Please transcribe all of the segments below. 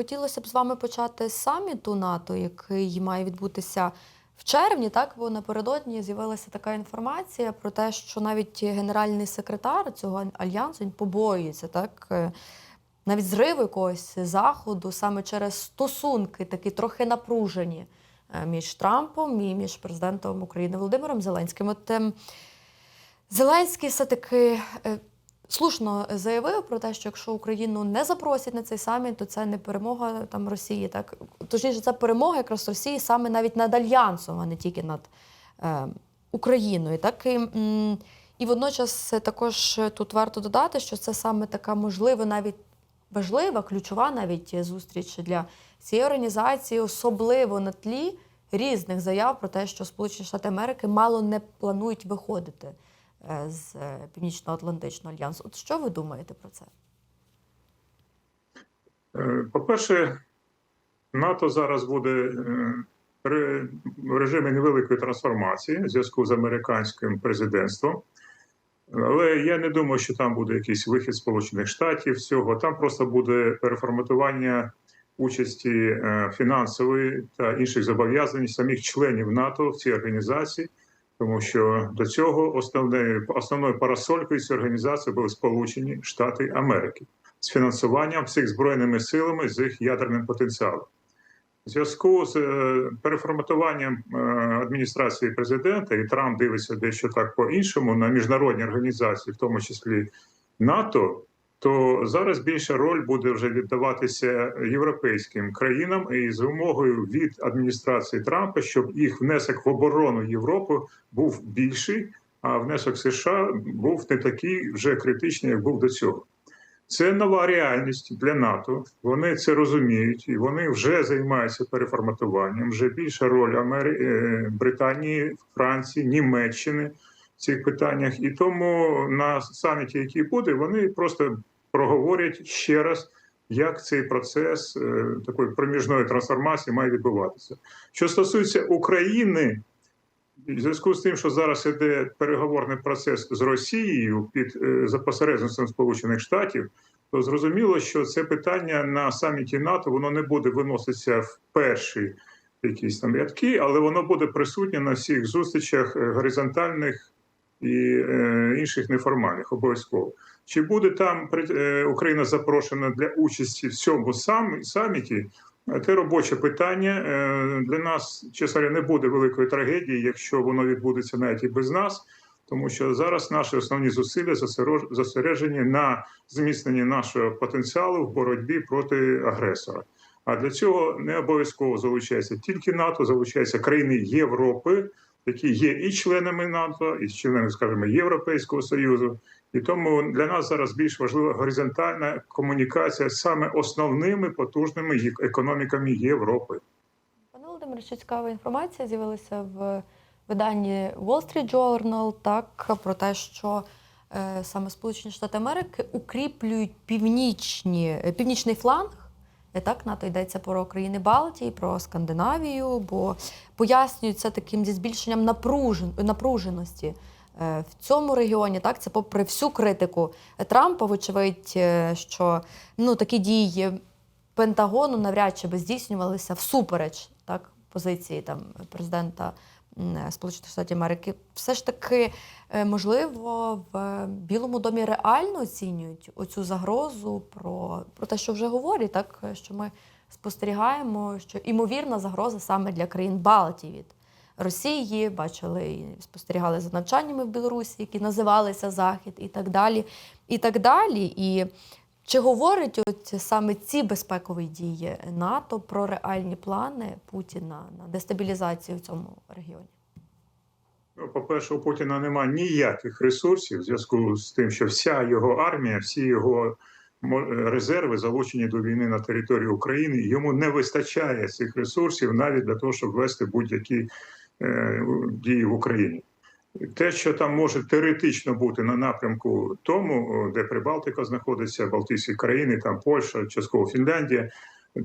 Хотілося б з вами почати з саміту НАТО, який має відбутися в червні. Так, бо напередодні з'явилася така інформація про те, що навіть генеральний секретар цього альянсу він побоюється, так е, навіть зриву якогось заходу саме через стосунки, такі трохи напружені е, між Трампом і між президентом України Володимиром Зеленським. От ем, Зеленський все-таки е, слушно заявив про те, що якщо Україну не запросять на цей саміт, то це не перемога там Росії. Так точніше, це перемога якраз Росії саме навіть над альянсом, а не тільки над е, Україною. Так і, і водночас також тут варто додати, що це саме така можливо навіть важлива, ключова навіть зустріч для цієї організації, особливо на тлі різних заяв про те, що Сполучені Штати Америки мало не планують виходити е, з е, Північно-Атлантичного альянсу. От що ви думаєте про це? Е, По-перше, НАТО зараз буде е, в режимі невеликої трансформації в зв'язку з американським президентством. Але я не думаю, що там буде якийсь вихід Сполучених Штатів з цього. Там просто буде переформатування участі е, фінансової та інших зобов'язань самих членів НАТО в цій організації, тому що до цього основною, основною парасолькою цієї організації були Сполучені Штати Америки з фінансуванням всіх збройними силами з їх ядерним потенціалом. У зв'язку з е, переформатуванням е, адміністрації президента, і Трамп дивиться дещо так по-іншому на міжнародні організації, в тому числі НАТО, то зараз більша роль буде вже віддаватися європейським країнам і з вимогою від адміністрації Трампа, щоб їх внесок в оборону Європи був більший, а внесок США був не такий вже критичний, як був до цього. Це нова реальність для НАТО. Вони це розуміють, і вони вже займаються переформатуванням. Вже більша роль Амери... е, Британії, Франції, Німеччини цих питаннях. І тому на саміті, який буде, вони просто проговорять ще раз, як цей процес е, такої проміжної трансформації має відбуватися. Що стосується України, в зв'язку з тим, що зараз іде переговорний процес з Росією під е, за посередництвом Сполучених Штатів, то зрозуміло, що це питання на саміті НАТО воно не буде виноситися в перші якісь там рядки, але воно буде присутнє на всіх зустрічах е, горизонтальних і е, інших неформальних обов'язково. Чи буде там е, Україна запрошена для участі в цьому сам, саміті? Це робоче питання. Е, Для нас, чесно не буде великої трагедії, якщо воно відбудеться навіть і без нас, тому що зараз наші основні зусилля зосереджені на зміцненні нашого потенціалу в боротьбі проти агресора. А для цього не обов'язково залучається тільки НАТО, залучаються країни Європи, які є і членами НАТО, і членами, скажімо, Європейського Союзу. І тому для нас зараз більш важлива горизонтальна комунікація з саме основними потужними економіками Європи. Пане Володимире, ще цікава інформація з'явилася в виданні Wall Street Journal, так про те, що е, саме Сполучені Штати Америки укріплюють північні, північний фланг. Так НАТО йдеться про країни Балтії, про Скандинавію, бо пояснюють це таким зі збільшенням напружен, напруженості е, в цьому регіоні. Так, це попри всю критику Трампа, вочевидь, е, що ну такі дії Пентагону навряд чи би здійснювалися всупереч так, позиції там, президента Сполучених Штатів Америки. Все ж таки, е, можливо, в Білому домі реально оцінюють оцю загрозу про, про те, що вже говорять, так, що ми спостерігаємо, що імовірна загроза саме для країн Балтії від Росії, бачили і спостерігали за навчаннями в Білорусі, які називалися Захід, і так далі. І так далі. І чи говорять от саме ці безпекові дії НАТО про реальні плани Путіна на дестабілізацію в цьому регіоні? Ну, по-перше, у Путіна немає ніяких ресурсів в зв'язку з тим, що вся його армія, всі його резерви залучені до війни на території України. Йому не вистачає цих ресурсів навіть для того, щоб вести будь-які е, дії в Україні. Те, що там може теоретично бути на напрямку тому, де Прибалтика знаходиться, Балтійські країни, там Польща, частково Фінляндія,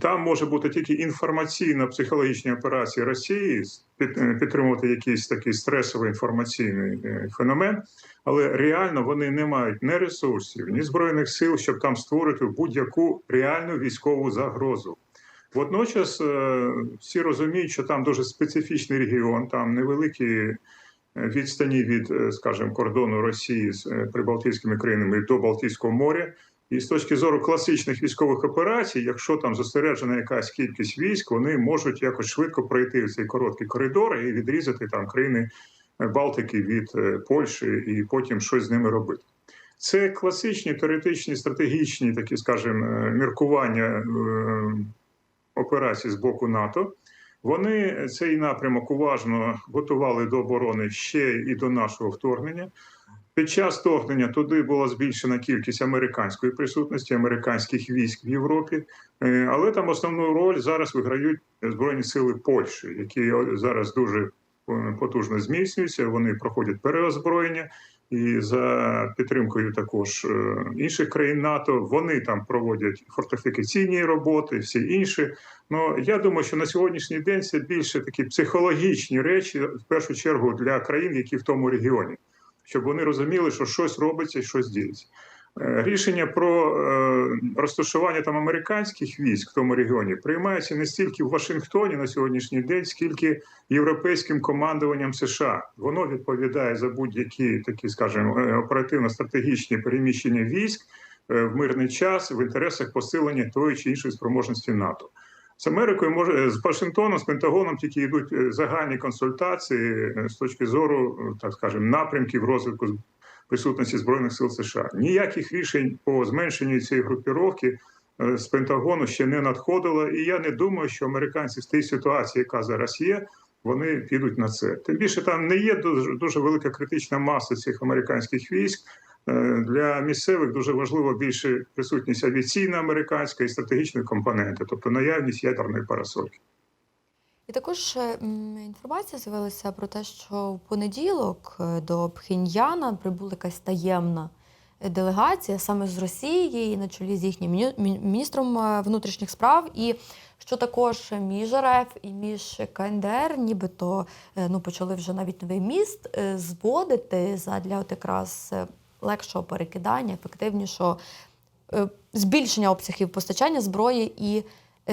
Там може бути тільки інформаційно-психологічні операції Росії, е, підтримувати якийсь такий стресовий інформаційний е, феномен, але реально вони не мають ні ресурсів, ні збройних сил, щоб там створити будь-яку реальну військову загрозу. Водночас е, всі розуміють, що там дуже специфічний регіон, там невеликі відстані від, е, скажімо, кордону Росії з е, прибалтійськими країнами до Балтійського моря. І з точки зору класичних військових операцій, якщо там зосереджена якась кількість військ, вони можуть якось швидко пройти цей короткий коридор і відрізати там країни е, Балтики від Польщі, і потім щось з ними робити. Це класичні теоретичні, стратегічні, такі, скажімо, міркування операцій з боку НАТО. Вони цей напрямок уважно готували до оборони ще і до нашого вторгнення. Під час вторгнення туди була збільшена кількість американської присутності, американських військ в Європі, Е, але там основну роль зараз виграють збройні сили Польщі, які зараз дуже е, потужно зміцнюються. Вони проходять переозброєння. І за підтримкою також е, інших країн НАТО вони там проводять фортифікаційні роботи, всі інші. Ну я думаю, що на сьогоднішній день це більше такі психологічні речі, в першу чергу для країн, які в тому регіоні, щоб вони розуміли, що щось робиться і щось діється. Е, Рішення про е, розташування там американських військ в тому регіоні приймається не стільки в Вашингтоні на сьогоднішній день, скільки європейським командуванням США. Воно відповідає за будь-які такі, скажімо, е, оперативно-стратегічні переміщення військ в мирний час в інтересах посилення тої чи іншої спроможності НАТО. З Америкою може з Вашингтоном, з Пентагоном тільки йдуть загальні консультації з точки зору, так скажемо, напрямків розвитку присутності збройних сил США. Ніяких рішень по зменшенню цієї групіровки е, з Пентагону ще не надходило, і я не думаю, що американці з тієї ситуації, яка зараз є, вони підуть на це. Тим більше там не є дуже, дуже велика критична маса цих американських військ. Е, Для місцевих дуже важливо більше присутність авіаційна американська і стратегічної компоненти, тобто наявність ядерної парасольки. І також е, інформація з'явилася про те, що в понеділок е, до Пхеньяна прибула якась таємна е, делегація саме з Росії, на чолі з їхнім міністром внутрішніх справ. І що також між РФ і між КНДР, нібито ну, почали вже навіть новий міст зводити задля от якраз легшого перекидання, ефективнішого збільшення обсягів постачання зброї і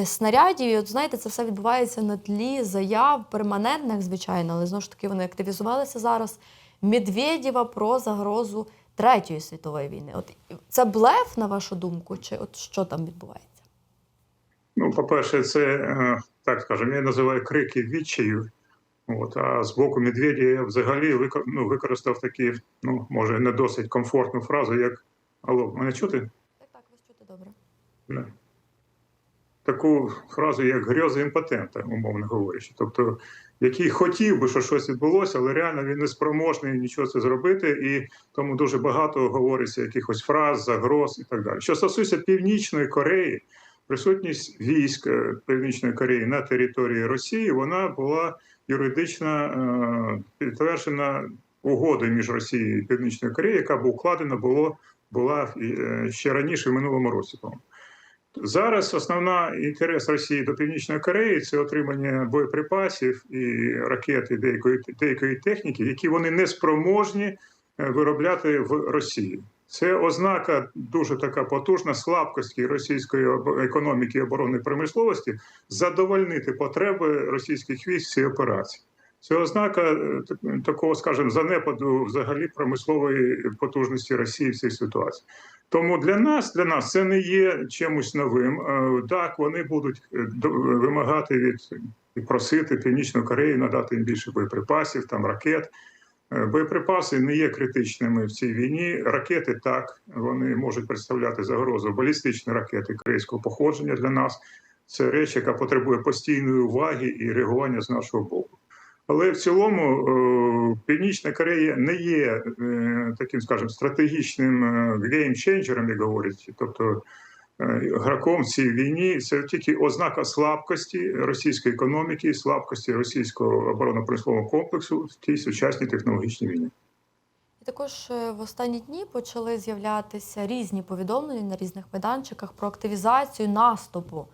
снарядів. І от знаєте, це все відбувається на тлі заяв перманентних, звичайно, але знову ж таки вони активізувалися зараз. Медведєва про загрозу Третьої світової війни. От це блеф, на вашу думку, чи от що там відбувається? Ну, по-перше, це е, так скажемо, я називаю крики відчаю. От, а з боку Медведя я взагалі викор- ну, використав такі, ну, може, не досить комфортну фразу, як Алло, мене чути? Так, так, вас чути добре. Да. Таку фразу, як грьози імпотента, умовно говорячи. Тобто, який хотів би, що щось відбулося, але реально він не спроможний нічого це зробити, і тому дуже багато говориться якихось фраз, загроз і так далі. Що стосується Північної Кореї, присутність військ е, Північної Кореї на території Росії вона була юридично е, підтверджена угодою між Росією і Північною Кореєю, яка була укладена було, була е, ще раніше в минулому році. по-моєму. Зараз основна інтерес Росії до Північної Кореї це отримання боєприпасів і ракет і деякої, деякої техніки, які вони не спроможні е, виробляти в Росії. Це ознака дуже така потужна слабкості російської економіки і оборонної промисловості задовольнити потреби російських військ цій операції. Це ознака е, такого, скажімо, занепаду взагалі промислової потужності Росії в цій ситуації. Тому для нас, для нас це не є чимось новим. Е, Так, вони будуть е, вимагати від і просити Північну Корею надати їм більше боєприпасів, там ракет. Е, Боєприпаси не є критичними в цій війні. Ракети так вони можуть представляти загрозу. Балістичні ракети корейського походження для нас це реч, яка потребує постійної уваги і реагування з нашого боку. Але в цілому е, Північна Корея не є е, таким, скажімо, стратегічним геймченджером, як говорять, тобто е, граком в цій війні. Це тільки ознака слабкості російської економіки, слабкості російського оборонно-промислового комплексу в тій сучасній технологічній війні. Також е, в останні дні почали з'являтися різні повідомлення на різних майданчиках про активізацію наступу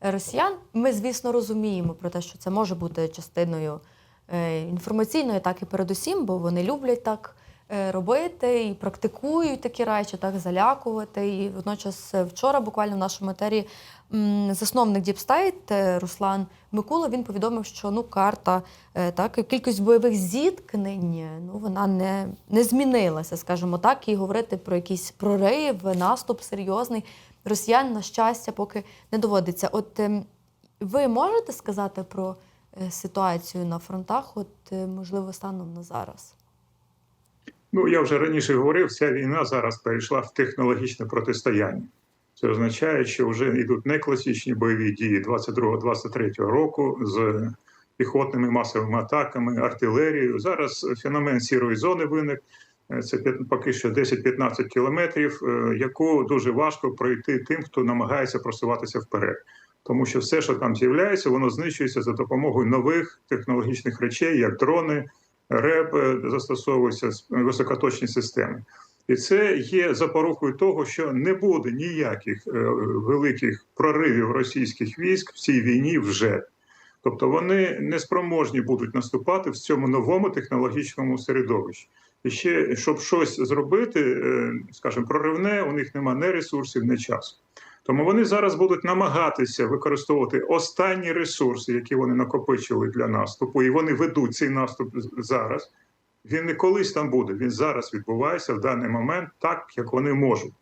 росіян. Ми, звісно, розуміємо про те, що це може бути частиною е, інформаційної атаки передусім, бо вони люблять так е, робити і практикують такі речі, так залякувати. І водночас е, вчора, буквально в нашому етері, засновник Діпстейт Руслан Микула він повідомив, що ну карта так і кількість бойових зіткнень ну вона не, не змінилася, скажімо так, і говорити про якийсь прорив, наступ серйозний росіян, на щастя, поки не доводиться. От ем, ви можете сказати про ситуацію на фронтах, от е, можливо, станом на зараз? Ну, я вже раніше говорив, ця війна зараз перейшла в технологічне протистояння. Це означає, що вже йдуть не класичні бойові дії 22-23 року з піхотними масовими атаками, артилерією. Зараз феномен сірої зони виник. Е, Це поки що 10-15 кілометрів, е, яку дуже важко пройти тим, хто намагається просуватися вперед. Тому що все, що там з'являється, воно знищується за допомогою нових технологічних речей, як дрони, РЕБ е, застосовуються високоточні системи. І це є запорукою того, що не буде ніяких е, великих проривів російських військ в цій війні вже. Тобто вони не спроможні будуть наступати в цьому новому технологічному середовищі. І ще щоб щось зробити, е, скажімо, проривне, у них немає ні ресурсів, ні часу. Тому вони зараз будуть намагатися використовувати останні ресурси, які вони накопичили для наступу, і вони ведуть цей наступ зараз. Він не колись там буде, він зараз відбувається в даний момент так, як вони можуть.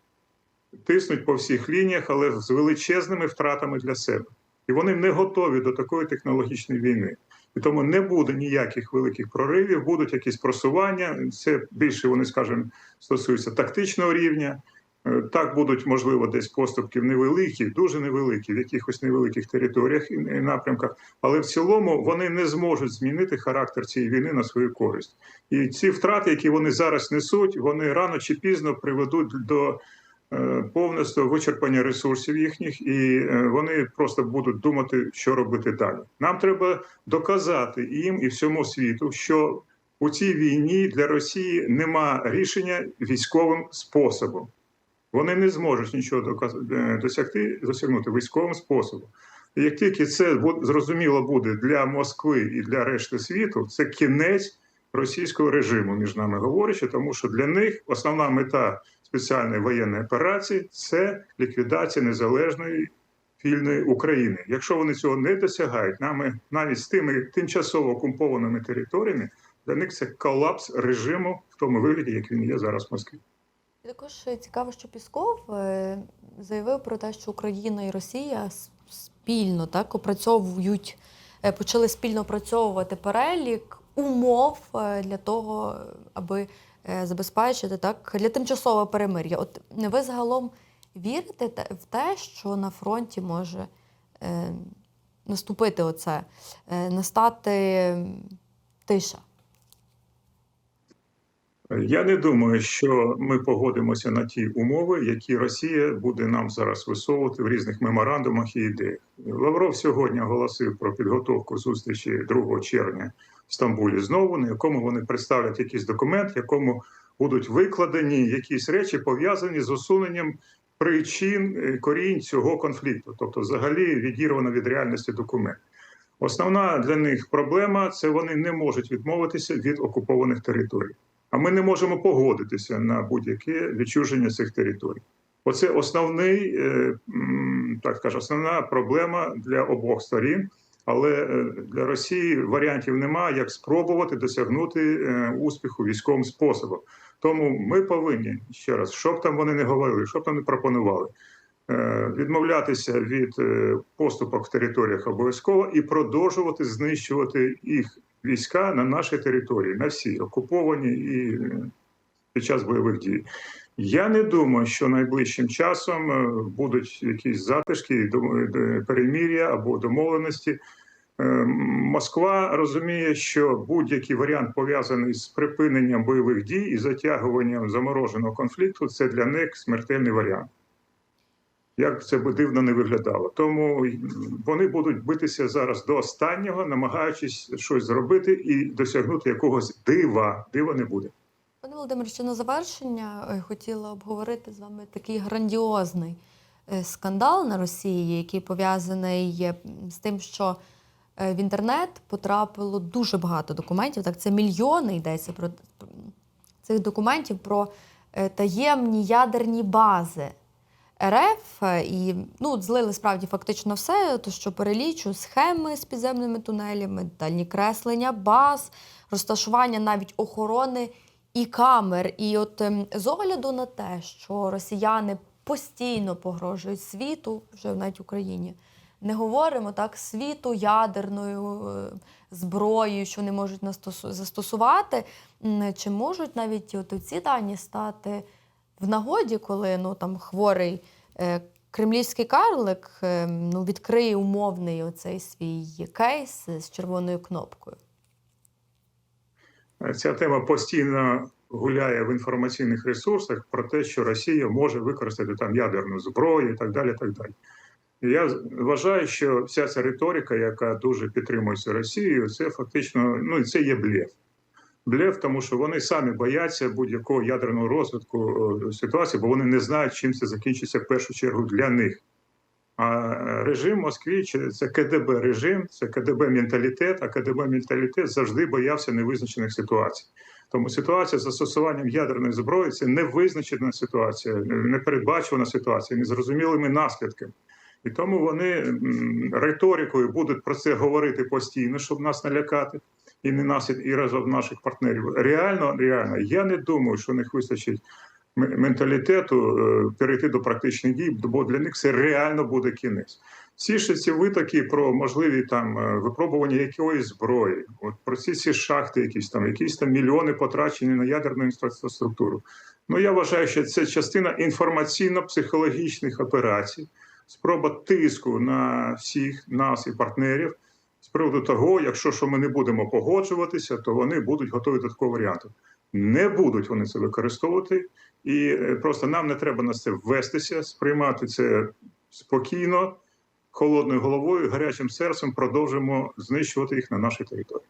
Тиснуть по всіх лініях, але з величезними втратами для себе. І вони не готові до такої технологічної війни. І тому не буде ніяких великих проривів, будуть якісь просування. Це більше вони, скажімо, стосуються тактичного рівня. Е, Так будуть, можливо, десь поступки невеликі, дуже невеликі, в якихось невеликих територіях і напрямках, але в цілому вони не зможуть змінити характер цієї війни на свою користь. І ці втрати, які вони зараз несуть, вони рано чи пізно приведуть до е, повністю вичерпання ресурсів їхніх, і е, вони просто будуть думати, що робити далі. Нам треба доказати їм і всьому світу, що у цій війні для Росії нема рішення військовим способом. Вони не зможуть нічого е, досягти, досягнути військовим способом. І як тільки це зрозуміло буде для Москви і для решти світу, це кінець російського режиму, між нами говорячи, тому що для них основна мета спеціальної воєнної операції це ліквідація незалежної вільної України. Якщо вони цього не досягають, нами навіть з тими тимчасово окупованими територіями, для них це колапс режиму в тому вигляді, як він є зараз в Москві. І також е, цікаво, що Пісков е, заявив про те, що Україна і Росія спільно так опрацьовують, е, почали спільно опрацьовувати перелік умов для того, аби забезпечити так для тимчасового перемир'я. От ви загалом вірите в те, що на фронті може наступити оце, настати тиша? Я не думаю, що ми погодимося на ті умови, які Росія буде нам зараз висовувати в різних меморандумах і ідеях. Лавров сьогодні оголосив про підготовку зустрічі 2 червня в Стамбулі знову, на якому вони представлять якийсь документ, якому будуть викладені якісь речі пов'язані з усуненням причин е, корінь цього конфлікту, тобто, взагалі відірвано від реальності документ. Основна для них проблема це вони не можуть відмовитися від окупованих територій. А ми не можемо погодитися на будь-яке відчуження цих територій. Оце основний, е, так скажу, основна проблема для обох сторін. Але е, для Росії варіантів немає, як спробувати досягнути е, успіху військовим способом. Тому ми повинні ще раз, що б там вони не говорили, що б там не пропонували, відмовлятися від поступок в територіях обов'язково і продовжувати знищувати їх війська на нашій території, на всі окуповані і е, під час бойових дій. Я не думаю, що найближчим часом е, будуть якісь затишки, перемір'я або домовленості. Е, Москва розуміє, що будь-який варіант пов'язаний з припиненням бойових дій і затягуванням замороженого конфлікту це для них смертельний варіант. Як це би дивно не виглядало. Тому вони будуть битися зараз до останнього, намагаючись щось зробити і досягнути якогось дива. Дива не буде. Пане Володимире, ще на завершення е, хотіла обговорити з вами такий грандіозний е, скандал на Росії, який пов'язаний е, з тим, що в інтернет потрапило дуже багато документів. Так, це мільйони йдеться про цих документів про таємні ядерні бази. РФ і ну, злили справді фактично все, то що перелічу схеми з підземними тунелями, дальні креслення баз, розташування навіть охорони і камер. І от ем, з огляду на те, що росіяни постійно погрожують світу, вже навіть Україні, не говоримо так, світу ядерною е, зброєю, що вони можуть застосувати, чи можуть навіть от ці дані стати в нагоді, коли ну, там, хворий е, кремлівський карлик е, ну, відкриє умовний оцей свій кейс з червоною кнопкою. Ця тема постійно гуляє в інформаційних ресурсах про те, що Росія може використати там ядерну зброю і так далі. Так далі. Я вважаю, що вся ця риторика, яка дуже підтримується Росією, це фактично ну це є блеф. Блеф, тому що вони самі бояться будь-якого ядерного розвитку е, ситуації, бо вони не знають, чим це закінчиться в першу чергу для них. А режим Москві це КДБ режим, це КДБ менталітет, а КДБ менталітет завжди боявся невизначених ситуацій. Тому ситуація з застосуванням ядерної зброї це невизначена ситуація, непередбачувана ситуація, незрозумілими наслідками. І тому вони риторикою будуть про це говорити постійно, щоб нас налякати, і не нас, і разом наших партнерів. Реально, реально, я не думаю, що них вистачить менталітету е, перейти до практичних дій, бо для них це реально буде кінець. Всі ж ці витоки про можливі там е, випробування якоїсь зброї, от про ці ці шахти, якісь там, якісь там мільйони потрачені на ядерну інфраструктуру. Ну я вважаю, що це частина інформаційно-психологічних операцій, спроба тиску на всіх нас і партнерів з приводу того, якщо що ми не будемо погоджуватися, то вони будуть готові до такого варіанту. Не будуть вони це використовувати, і е, просто нам не треба на це ввестися, сприймати це спокійно, холодною головою, гарячим серцем продовжимо знищувати їх на нашій території.